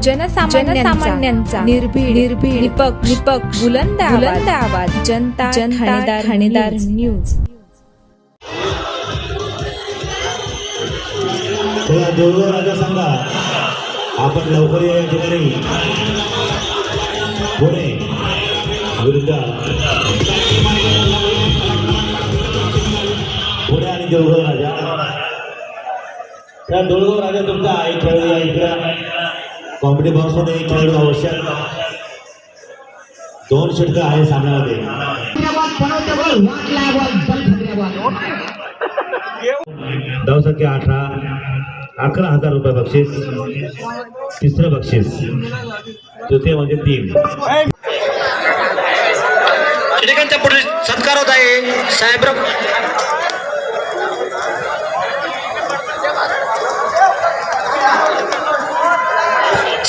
जनसामान्यांचा निर्भीड निर्भीड निपक्ष निपक्ष बुलंद बुलंद आवाज. जनता जनता ठाणेदार न्यूज. राजा सांगा. आपण लवकर या ठिकाणी. पुणे. विरुद्ध. पुणे आणि राजा. त्या देऊळगाव राजा तुमचा इकडं. कॉमेडी बॉक्समध्ये एक खेळाडू आवश्यक दोन षटक आहे सामन्यामध्ये. धाव संख्या अठरा अकरा हजार रुपये बक्षीस तिसरं बक्षीस तृतीय म्हणजे तीन. पुढे सत्कार होत आहे. साहेबराव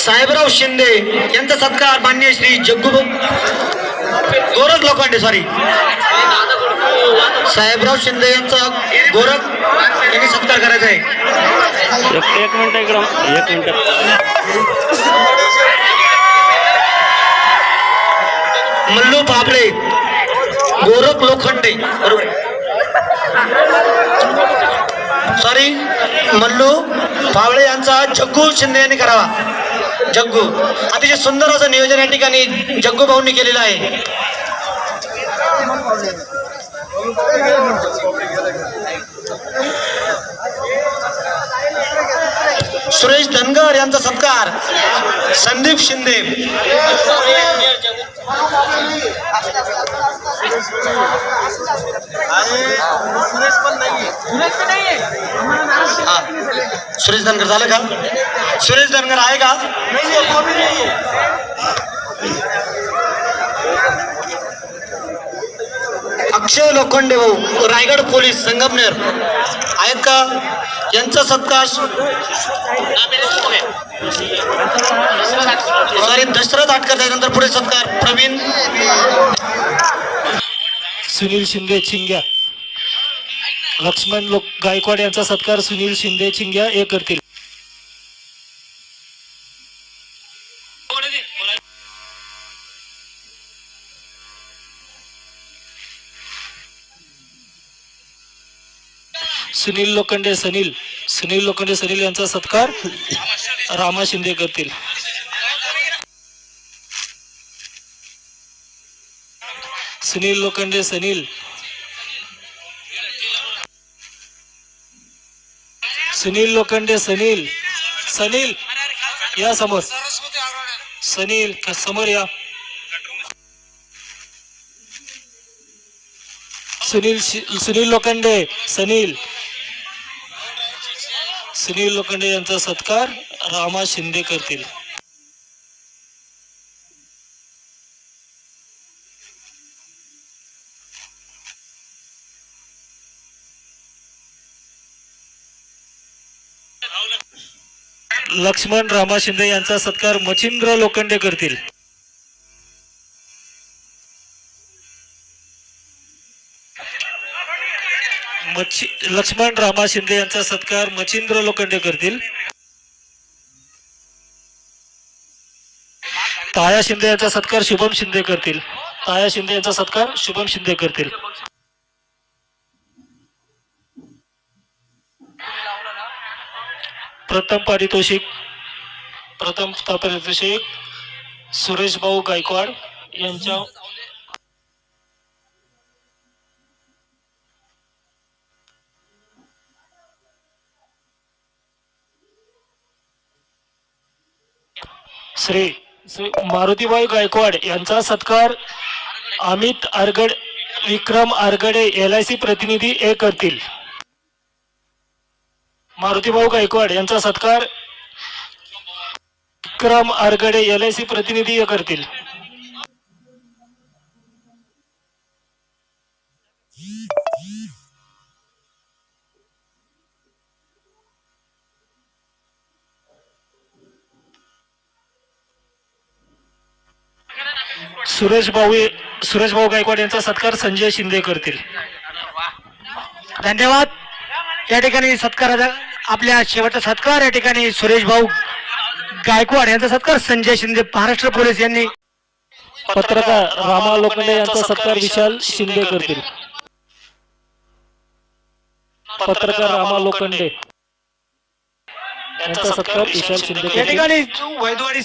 साहेबराव शिंदे यांचा सत्कार मान्य श्री जग्गू गोरख लोखंडे सॉरी साहेबराव शिंदे यांचा गोरख यांनी सत्कार करायचा आहे. एक एक मिनिट इकडं. एक मिनिट. मल्लू पापळे गोरख लोखंडे बरोबर. सॉरी मल्लू पावळे यांचा जग्गू शिंदे यांनी करावा. जग्गू. अतिशय सुंदर असं नियोजन या ठिकाणी जग्गू भाऊंनी केलेलं आहे. सुरेश धनगर यांचा सत्कार. संदीप शिंदे. सुरेश धनगर झालं का? सुरेश धनगर आहे का? अक्षय लोखंडे भाऊ रायगड पोलीस संगमनेर. आहेत का? यांचा सत्कार? सॉरी दशरथ आटकर त्यानंतर पुढे सत्कार. प्रवीण? सुनील शिंदे चिंग्या. लक्ष्मण लोक गायकवाड यांचा सत्कार सुनील शिंदे चिंग्या हे करतील. सुनील लोखंडे सनील. सुनील लोखंडे सनील यांचा सत्कार रामा शिंदे करतील. सुनील लोखंडे सनील. सुनील लोखंडे सनील. सनील या समोर. सनील समोर या. सुनील सुनील लोखंडे सनील. सुनील लोखंडे यांचा सत्कार रामा शिंदे करतील. लक्ष्मण रामा शिंदे यांचा सत्कार मच्छिंद्र लोखंडे करतील. मच्छी लक्ष्मण रामा शिंदे यांचा सत्कार मच्छिंद्र लोखंडे करतील. ताया शिंदे यांचा सत्कार शुभम शिंदे करतील. ताया शिंदे यांचा सत्कार शुभम शिंदे करतील. प्रथम पारितोषिक प्रथम पारितोषिक सुरेश भाऊ गायकवाड यांच्या श्री श्री मारुतीबाई गायकवाड यांचा सत्कार Amit Aragad Vikram Aragade L I C प्रतिनिधी ए करतील. मारुतीभाऊ गायकवाड यांचा सत्कार Vikram Aragade L I C प्रतिनिधी करतील. सुरेश भाऊ सुरेश भाऊ गायकवाड यांचा सत्कार संजय शिंदे करतील. धन्यवाद. या ठिकाणी सत्काराचा आपल्या शेवटचा सत्कार या ठिकाणी सुरेश भाऊ गायकवाड यांचा सत्कार. संजय शिंदे महाराष्ट्र पोलीस यांनी पत्रकार रामा लोखंडे यांचा सत्कार विशाल शिंदे करतील. पत्रकार रामा लोखंडे यांचा सत्कार विशाल शिंदे या ठिकाणी वैदवाडी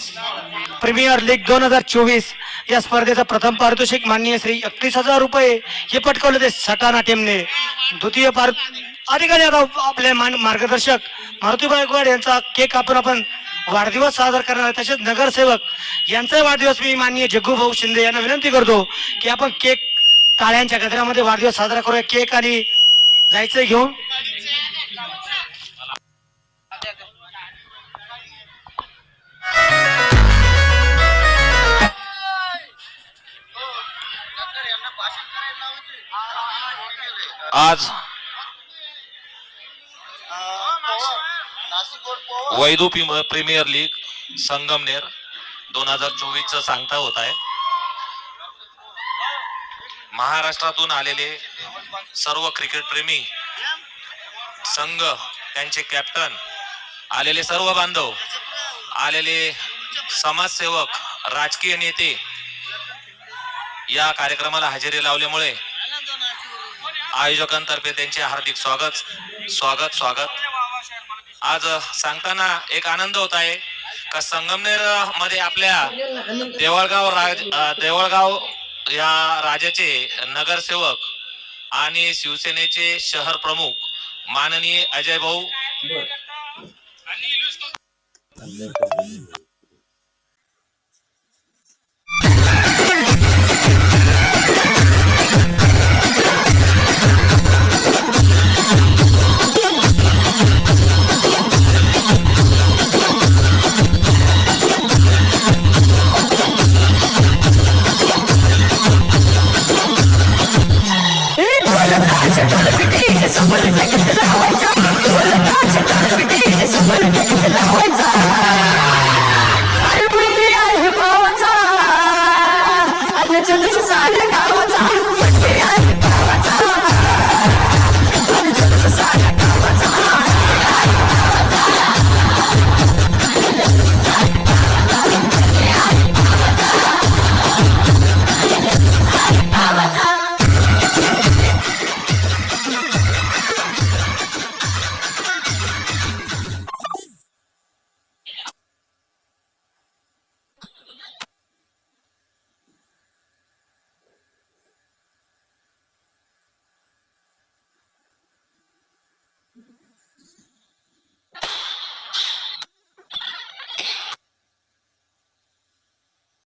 प्रीमियर लीग दोन हजार चोवीस या स्पर्धेचा प्रथम पारितोषिक माननीय श्री एकतीस हजार रुपये हे पटकावले ते सटाणा टीमने. द्वितीय पार अधिकारी आता आपले मान मार्गदर्शक मारुती गायकवाड यांचा केक कापून आपण वाढदिवस साजरा करणार आहे. तसेच नगरसेवक यांचा वाढदिवस मी माननीय जग्गू भाऊ शिंदे यांना विनंती करतो की आपण केक टाळ्यांच्या गजरामध्ये वाढदिवस साजरा करूया केक आणि जायचं घेऊन आज वैदू प्रीमियर लीग संगमनेर दोन हजार चोवीस चा सांगता होत आहे. महाराष्ट्रातून आलेले सर्व क्रिकेट प्रेमी संघ त्यांचे कॅप्टन आलेले सर्व बांधव आलेले समाजसेवक राजकीय नेते या कार्यक्रमाला हजेरी लावल्यामुळे आयोजकांतर्फे त्यांचे हार्दिक स्वागत स्वागत स्वागत. आज सांगताना एक आनंद होत आहे का संगमनेरमध्ये आपल्या देवळगाव राज देवळगाव या राजाचे नगरसेवक आणि शिवसेनेचे शहर प्रमुख माननीय अजय भाऊ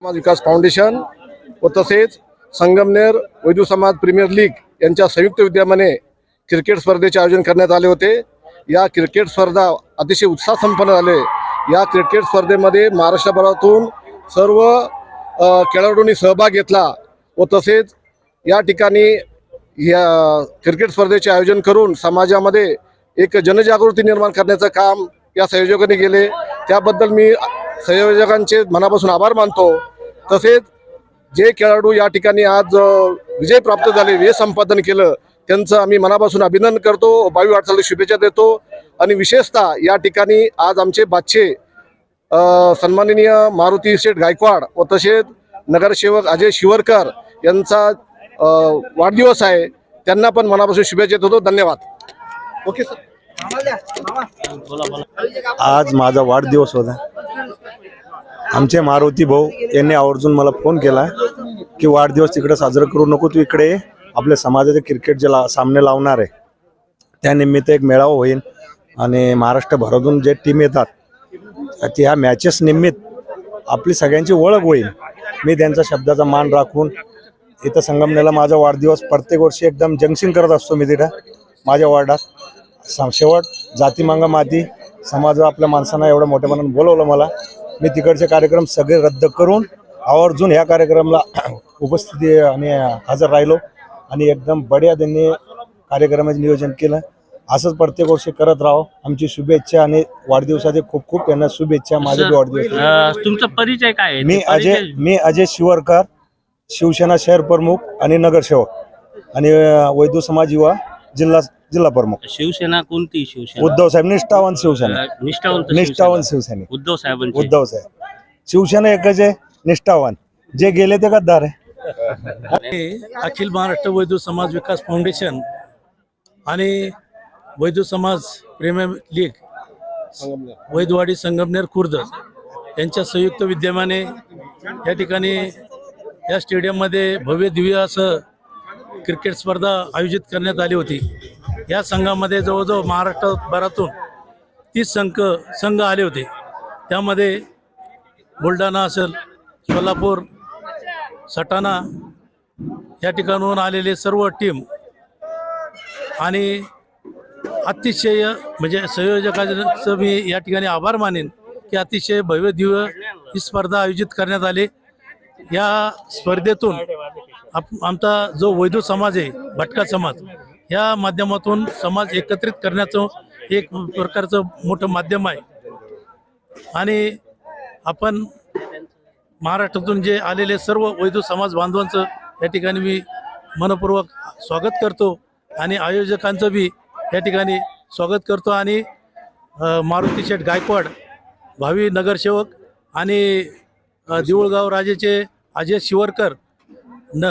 समाज विकास फाउंडेशन व तसेच संगमनेर वैदू समाज प्रीमियर लीग यांच्या संयुक्त विद्यमाने क्रिकेट स्पर्धेचे आयोजन करण्यात आले होते. या क्रिकेट स्पर्धा अतिशय उत्साह संपन्न झाले. या क्रिकेट स्पर्धेमध्ये महाराष्ट्रभरातून सर्व खेळाडूंनी सहभाग घेतला व तसेच या ठिकाणी या क्रिकेट स्पर्धेचे आयोजन करून समाजामध्ये एक जनजागृती निर्माण करण्याचं काम या संयोजकांनी केले. त्याबद्दल मी संयोजकांचे मनापासून आभार मानतो. तसेच जे खेळाडू या ठिकाणी आज विजय प्राप्त झाले विजय संपादन केलं त्यांचं आम्ही मनापासून अभिनंदन करतो बावी वाटचाली शुभेच्छा देतो आणि विशेषतः या ठिकाणी आज आमचे बादशे अ, सन्माननीय मारुती शेठ गायकवाड व तसेच नगरसेवक अजय शिवरकर यांचा वाढदिवस आहे. त्यांना पण मनापासून शुभेच्छा देत. होतो धन्यवाद. Okay sir. आज माझा वाढदिवस होता. आमचे मारुती भाऊ यांनी आवर्जून मला फोन केला की वाढदिवस तिकडे साजरा करू नको तू इकडे आपल्या समाजाचे क्रिकेट जे ला सामने लावणार आहे त्यानिमित्त एक मेळावा होईल. आणि महाराष्ट्रभरातून जे टीम येतात ती ह्या मॅचेस निमित्त आपली सगळ्यांची ओळख होईल. मी त्यांच्या शब्दाचा मान राखून इथं संगमनेला माझा वाढदिवस प्रत्येक वर्षी एकदम जंक्शन करत असतो मी तिथं माझ्या वार्डात. शेवट जातीमांगा माती समाज आपल्या माणसांना एवढ्या मोठ्या मनाने बोलवलं मला. मी तिकडचे कार्यक्रम सगळे रद्द करून आवर्जून ह्या कार्यक्रमाला उपस्थिती आणि हजर राहिलो आणि एकदम बढिया त्यांनी कार्यक्रमाचे नियोजन केलं. असंच प्रत्येक वर्षी करत राहो. आमची शुभेच्छा आणि वाढदिवसाचे खूप खूप त्यांना शुभेच्छा माझे बी वाढदिवस. तुमचा परिचय काय? मी अजय मी अजय शिवरकर शिवसेना शहर प्रमुख आणि नगरसेवक. आणि अं, वैदू समाज युवा जिल्हा जिल्हा प्रमुख. शिवसेना कोणती शिवसेना? उद्धव साहेब निष्ठावान शिवसेना. निष्ठावंत निष्ठावान शिवसेना. शिवसैनिक उद्धव साहेबांची. उद्धव साहेब. शिवसेना एकच आहे निष्ठावान जे गेले ते गद्दार आहे. अखिल महाराष्ट्र वैद्य समाज विकास फाउंडेशन आणि वैद्य समाज प्रीमियर लीग वैदवाडी संगमनेर खुर्द यांच्या संयुक्त विद्यमाने या ठिकाणी या स्टेडियममध्ये भव्य दिव्य असं क्रिकेट स्पर्धा आयोजित करण्यात आली होती. या संघामध्ये जवळजवळ महाराष्ट्रभरातून तीस संघ संघ आले होते. त्यामध्ये बुलढाणा असेल सोलापूर सटाणा या ठिकाणाहून आलेले सर्व टीम आणि अतिशय म्हणजे संयोजकाचं मी या ठिकाणी आभार मानेन की अतिशय भव्य दिव्य ही स्पर्धा आयोजित करण्यात आली. या स्पर्धेतून आमचा जो वैद्य समाज आहे भटका समाज या माध्यमातून समाज एकत्रित करण्याचं एक प्रकारचं मोठं माध्यम आहे. आणि आपण महाराष्ट्रातून जे आलेले सर्व वैद्य समाज बांधवांचं या ठिकाणी मी मनपूर्वक स्वागत करतो आणि आयोजकांचं बी या ठिकाणी स्वागत करतो आणि मारुती शेठ गायकवाड भावी नगरसेवक आणि देऊळगाव राजेचे अजय शिवरकर न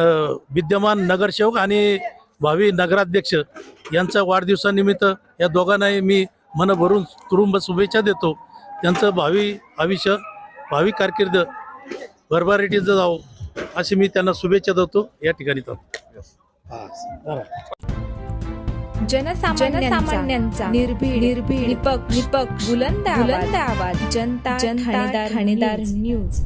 विद्यमान नगरसेवक आणि भावी नगराध्यक्ष यांचा वाढदिवसानिमित्त या दोघांनाही मी मन भरून तुरुंब शुभेच्छा देतो. त्यांचं भावी आयुष्य भावी कारकीर्द भरभराटीचं जावं अशी मी त्यांना शुभेच्छा देतो. या ठिकाणी तर जनसामान्यांचा निर्भीड निर्भीड निपक निपक बुलंद बुलंद आवाज जनता जनता ठाणेदार न्यूज.